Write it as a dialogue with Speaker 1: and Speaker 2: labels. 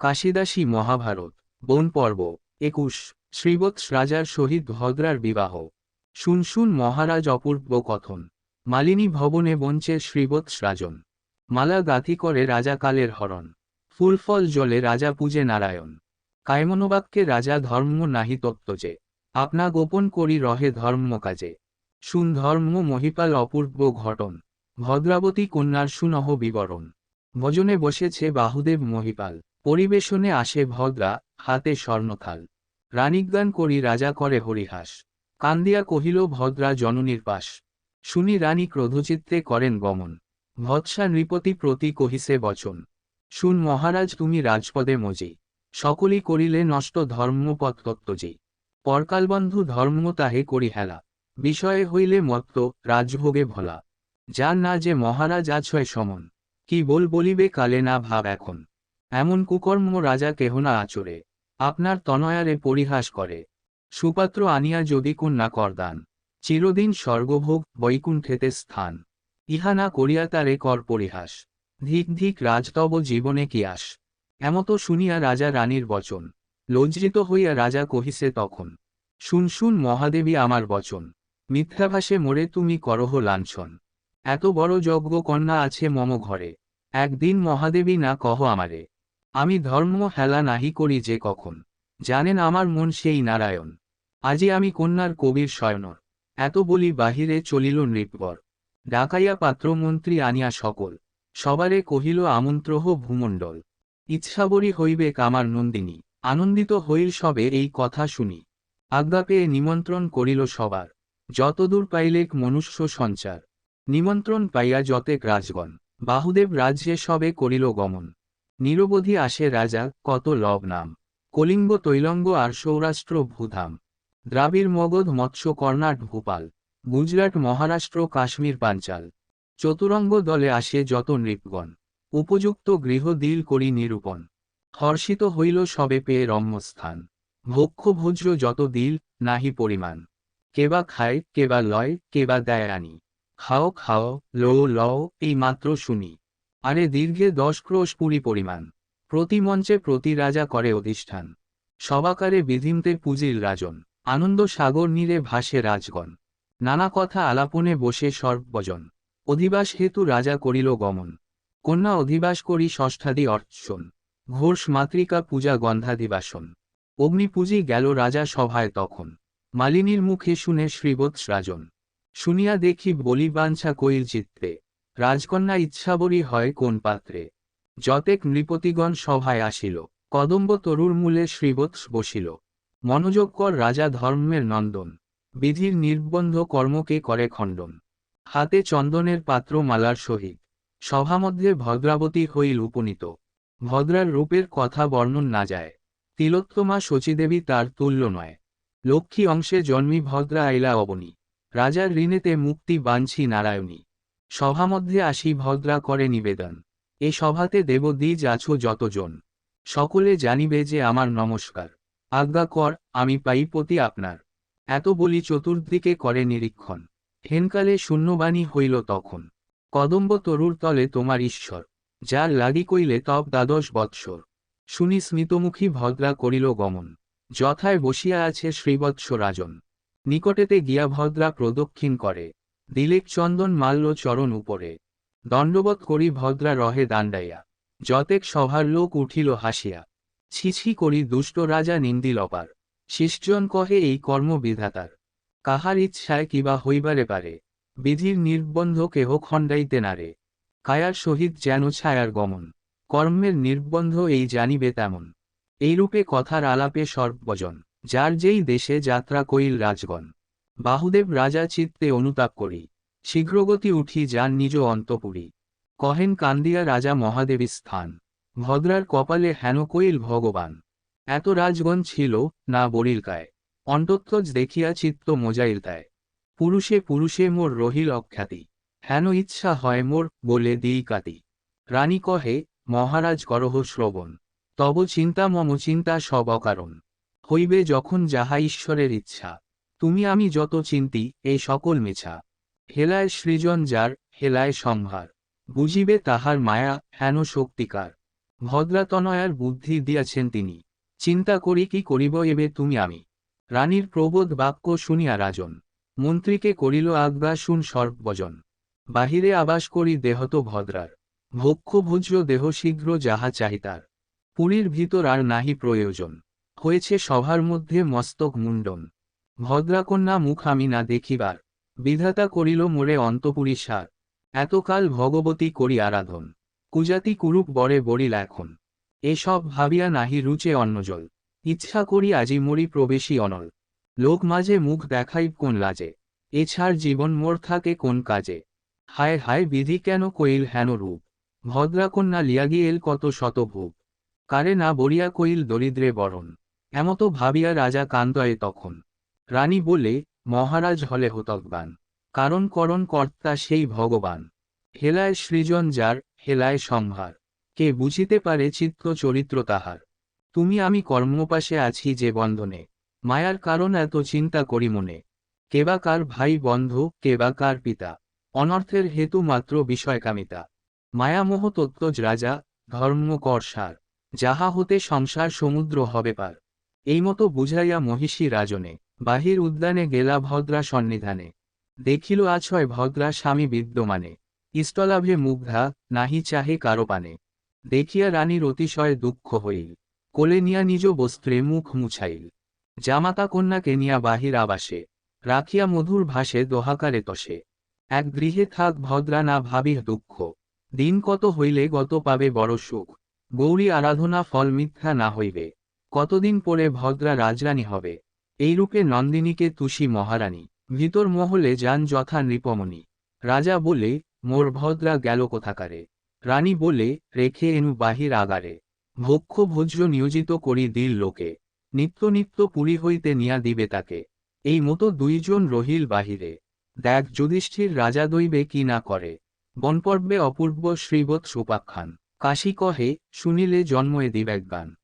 Speaker 1: কাশিদাসী মহাভারত, বন পর্ব, একুশ শ্রীবৎস রাজার সহিত ভদ্রার বিবাহ। শুন শুন মহারাজ অপূর্ব কথন। মালিনী ভবনে বঞ্চে শ্রীবৎস রাজন। মালা গাথি করে রাজা কালের হরণ। ফুলফল জলে রাজা পূজে নারায়ণ। কায়মনোবাক্যে রাজা ধর্ম নাহি তত্ত্ব যে। আপনা গোপন করি রহে ধর্ম কাজে। শুন, ধর্ম মহিপাল অপূর্ব ঘটন। ভদ্রাবতী কন্যার সুনহ বিবরণ। ভজনে বসেছে বাহুদেব মহিপাল। পরিবেশনে আসে ভদ্রা, হাতে স্বর্ণথাল। রানিজ্ঞান করি রাজা করে হরিহাস। কান্দিয়া কহিল, ভদ্রা জননীর পাশ শুনি রানী ক্রোধচিত্তে করেন গমন। ভৎসা নৃপতি প্রতি কহিসে বচন। শুন মহারাজ, তুমি রাজপদে মজি। সকলি করিলে নষ্ট ধর্মপথ তত্ত্বজি। পরকালবন্ধু ধর্ম তাহে করি হেলা। বিষয়ে হইলে মত্ত রাজভোগে ভোলা। যার না যে মহারাজ আছয় সমন। কি বল বলিবে কালে না ভাব এখন। এমন কুকর্ম রাজা কেহ না আচরে। আপনার তনয়ারে পরিহাস করে। সুপাত্র আনিয়া যদি কন্যা করদান, চিরদিন স্বর্গভোগ বৈকুণ্ঠেতে স্থান। ইহা না করিয়া তারে কর পরিহাস। ধিক ধিক রাজতব জীবনে কি আস। এমত শুনিয়া রাজা রানীর বচন। লজ্জিত হইয়া রাজা কহিসে তখন, শুন শুন মহাদেবী আমার বচন। মিথ্যাভাসে মোরে তুমি করহ লাঞ্ছন। এত বড় যজ্ঞ কন্যা আছে মম ঘরে। একদিন মহাদেবী না কহ আমারে। আমি ধর্ম হেলা নাহি করি যে কখন। জানেন আমার মন সেই নারায়ণ। আজি আমি কন্যার কবির শয়নর এত বলি বাহিরে চলিল নৃপবর। ডাকাইয়া পাত্রমন্ত্রী আনিয়া সকল। সবারে কহিল আমন্ত্রহ ভূমণ্ডল। ইচ্ছাবরী হইবে কামার নন্দিনী। আনন্দিত হইল সবে এই কথা শুনি। আজ্ঞা পেয়ে নিমন্ত্রণ করিল সবার। যতদূর পাইলেক মনুষ্য সঞ্চার। নিমন্ত্রণ পাইয়া যতেক রাজগণ। বাহুদেব রাজ্যে সবে করিল গমন। নিরবধি আসে রাজা, কত লব নাম। কলিঙ্গ তৈলঙ্গ আর সৌরাষ্ট্র ভূধাম। দ্রাবিড় মগধ মৎস্য কর্ণাট ভূপাল। গুজরাট মহারাষ্ট্র কাশ্মীর পাঞ্চাল। চতুরঙ্গ দলে আসে যত নৃপগণ। উপযুক্ত গৃহ দিল করি নিরূপণ। হর্ষিত হইল সবে পেয়ে রম্যস্থান। ভক্ষ ভোজ্র যত দিল, নাহি পরিমাণ। কেবা খায়, কেবা লয়, কেবা দেয় আনি। খাও খাও লো লও, এই মাত্র শুনি। আরে দীর্ঘে দশ ক্রোশ পুরী পরিমাণ। প্রতি মঞ্চে প্রতি রাজা করে অধিষ্ঠান। সবাকারে বিধিমতে পুজিল রাজন। আনন্দ সাগর নীরে ভাসে রাজগণ। নানা কথা আলাপনে বসে সর্বজন। অধিবাস হেতু রাজা করিল গমন। কন্যা অধিবাস করি ষষ্ঠাদি অর্চন। ঘোষ মাতৃকা পূজা গন্ধাদিবাসন। অগ্নিপূজি গেল রাজা সভায় তখন। মালিনীর মুখে শুনে শ্রীবৎস রাজন। শুনিয়া দেখি বলি বাঞ্ছা চিত্তে। রাজকন্যা ইচ্ছাবরী হয় কোন পাত্রে? যতেক নৃপতিগণ সভায় আসিল, কদম্ব তরুর মূলে শ্রীবৎস বসিল। মনোযোগ কর রাজা ধর্মের নন্দন, বিধির নির্বন্ধ কর্মকে করে খণ্ডন। হাতে চন্দনের পাত্র মালার সহিত, সভামধ্যে ভদ্রাবতী হইল উপনীত। ভদ্রার রূপের কথা বর্ণন না যায়, তিলোত্তমা শচীদেবী তার তুল্য নয়। লক্ষ্মী অংশে জন্মি ভদ্রা আইলা অবনী, রাজার ঋণেতে মুক্তি বাঞ্ছি নারায়ণী। সভামধ্যে আসি ভদ্রা করে নিবেদন। এ সভাতে দেবদ্বীজ আছো যতজন। সকলে জানিবে যে আমার নমস্কার। আজ্ঞা কর, আমি পাইপতি আপনার। এত বলি চতুর্দিকে করে নিরীক্ষণ। হেনকালে শূন্যবাণী হইল তখন। কদম্ব তরুর তলে তোমার ঈশ্বর। যার লাগি কইলে তব দ্বাদশ বৎসর। শুনি স্মিতমুখী ভদ্রা করিল গমন। যথায় বসিয়া আছে শ্রীবৎস রাজন নিকটেতে গিয়া ভদ্রা প্রদক্ষিণ করে। দিলেক চন্দন মাল্য চরণ উপরে। দণ্ডবত করি ভদ্রা রহে দাণ্ডাইয়া। যতেক সভার লোক উঠিল হাসিয়া। ছিছি করি দুষ্ট রাজা নিন্দিল অপার। শিষ্যজন কহে এই কর্ম বিধাতার। কাহার ইচ্ছায় কিবা হইবারে পারে। বিধির নির্বন্ধ কেহ খণ্ডাইতে নারে কায়ার সহিত যেন ছায়ার গমন। কর্মের নির্বন্ধ এই জানিবে তেমন। এইরূপে কথার আলাপে সর্বজন। যার যেই দেশে যাত্রা কইল রাজগণ। বাহুদেব রাজা চিত্তে অনুতাপ করি, শীঘ্রগতি উঠি যান নিজ অন্তপুরী। কহেন কান্দিয়া রাজা মহাদেবী স্থান, ভদ্রার কপালে হেন কইল ভগবান। এত রাজগণ ছিল না বরিলকায় অন্তত্বজ দেখিয়া চিত্ত মোজাইল পুরুষে পুরুষে মোর রহিল অখ্যাতি, হেন ইচ্ছা হয় মোর বলে দিই কাতি। রানী কহে, মহারাজ করহ শ্রবণ, তব চিন্তা মম চিন্তা সব অকারণ। হইবে যখন যাহা ঈশ্বরের ইচ্ছা। তুমি আমি যত চিন্তি, এই সকল মেছা। হেলায় সৃজন যার, হেলায় সংহার বুঝিবে তাহার মায়া হেন শক্তিকার। ভদ্রাতনয়ার বুদ্ধি দিয়াছেন তিনি। চিন্তা করি কি করিব এবে তুমি আমি। রানীর প্রবোধ বাক্য শুনিয়া রাজন। মন্ত্রীকে করিল আজ্ঞা শুন সর্বজন। বাহিরে আবাস করি দেহত ভদ্রার। ভক্ষ্যভোজ্য দেহ শীঘ্র যাহা চাহিতার। পুরীর ভিতর আর নাহি প্রয়োজন। হয়েছে সভার মধ্যে মস্তক মুন্ডন ভদ্রাকন্যা মুখ আমি না দেখিবার। বিধাতা করিল মোরে অন্তপুরী সার। এতকাল ভগবতী করি আরাধন। কুজাতি কুরুপ বরে বরিল এখন। এসব ভাবিয়া নাহি রুচে অন্নজল। ইচ্ছা করি আজি মরি প্রবেশী অনল। লোক মাঝে মুখ দেখাই কোন লাজে। এছাড় জীবন মোর থাকে কোন কাজে। হায় হায় বিধি কেন কইল হেন রূপ। ভদ্রাকন্যা লিয়াগিয়েল কত শত শতভূপ কারে না বরিয়া কইল দরিদ্রে বরণ। এমতো ভাবিয়া রাজা কান্তয়ে তখন। রানী বলে, মহারাজ হলে হতকবান কারণ করণ কর্তা সেই ভগবান। হেলায় সৃজন যার, হেলায় সংহার কে বুঝিতে পারে চিত্ত চরিত্র তাহার। তুমি আমি কর্মপাশে আছি যে বন্ধনে। মায়ার কারণ এত চিন্তা করি মনে। কেবা কার ভাই বন্ধ কেবা কার পিতা। অনর্থের হেতু মাত্র বিষয়কামিতা। মায়ামোহ তত্ত্বজ রাজা, ধর্ম করসার যাহা হতে সংসার সমুদ্র হবে পার। এই মতো বুঝাইয়া মহিষী রাজনে বাহির উদ্যানে গেলা ভদ্রা সন্নিধানে। দেখিল আছয় ভদ্রা স্বামী বিদ্যমানে। ইষ্টলাভে মুগ্ধা, নাহি চাহে কারও পানে। দেখিয়া রানীর অতিশয় দুঃখ হইল। কোলে নিয়া নিজ বস্ত্রে মুখ মুছাইল। জামাতা কন্যাকে নিয়া বাহির আবাসে। রাখিয়া মধুর ভাসে দোহাকারে তসে। এক গৃহে থাক ভদ্রা না ভাবি দুঃখ। দিন কত হইলে গত পাবে বড় সুখ। গৌরী আরাধনা ফল মিথ্যা না হইবে। কতদিন পরে ভদ্রা রাজরানী হবে। এইরূপে নন্দিনীকে তুষি মহারানী, ভিতর মহলে যান যথা নৃপমণি। রাজা বলে, মোর ভদ্রা গেল কোথাকারে? রানী বলে, রেখে এনু বাহির আগারে। ভক্ষ ভোজ্য নিয়োজিত করি দিল লোকে। নিত্য নিত্য পুরী হইতে নিয়া দিবে তাকে। এই মতো দুইজন রহিল বাহিরে। দেখ যুধিষ্ঠির রাজা দৈবে কি না করে। বনপর্বে অপূর্ব শ্রীবৎ সুপাখ্যান। কাশী কহে, শুনিলে জন্ময়ে দিবেক গান